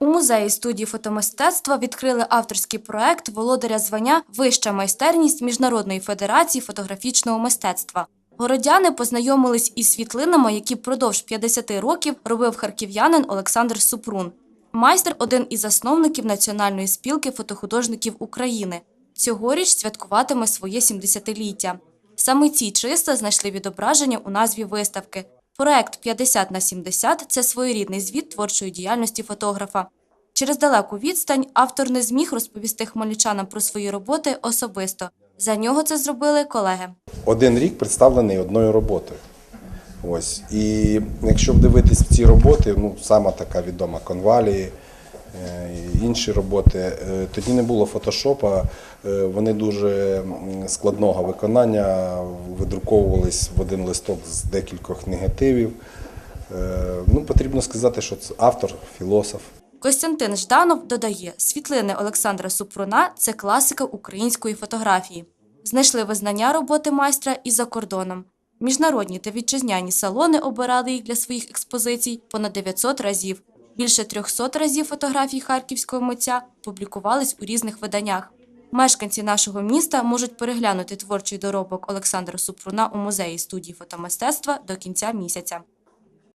У музеї студії фотомистецтва відкрили авторський проект володаря звання Вища майстерність Міжнародної федерації фотографічного мистецтва. Городяни познайомились із світлинами, які впродовж 50 років робив харків'янин Олександр Супрун. Майстер один із засновників Національної спілки фотохудожників України. Цьогоріч святкуватиме своє 70-ліття. Саме ці числа знайшли відображення у назві виставки. Проект 50 на 70 – це своєрідний звіт творчої діяльності фотографа. Через далеку відстань автор не зміг розповісти хмельничанам про свої роботи особисто. За нього це зробили колеги. один рік представлений одною роботою. Ось. І якщо вдивитись в ці роботи, ну, сама така відома конвалії, е, інші роботи, е, тоді не було фотошопа, е, вони дуже складного виконання, видруковувались в один листок з декількох негативів. Е, Ну, потрібно сказати, що це автор, філософ. Костянтин Жданов додає, світлини Олександра Супруна – це класика української фотографії. Знайшли визнання роботи майстра і за кордоном. Міжнародні та вітчизняні салони обирали їх для своїх експозицій понад 900 разів. Більше 300 разів фотографій харківського митця публікувались у різних виданнях. Мешканці нашого міста можуть переглянути творчий доробок Олександра Супруна у музеї студії фотомистецтва до кінця місяця.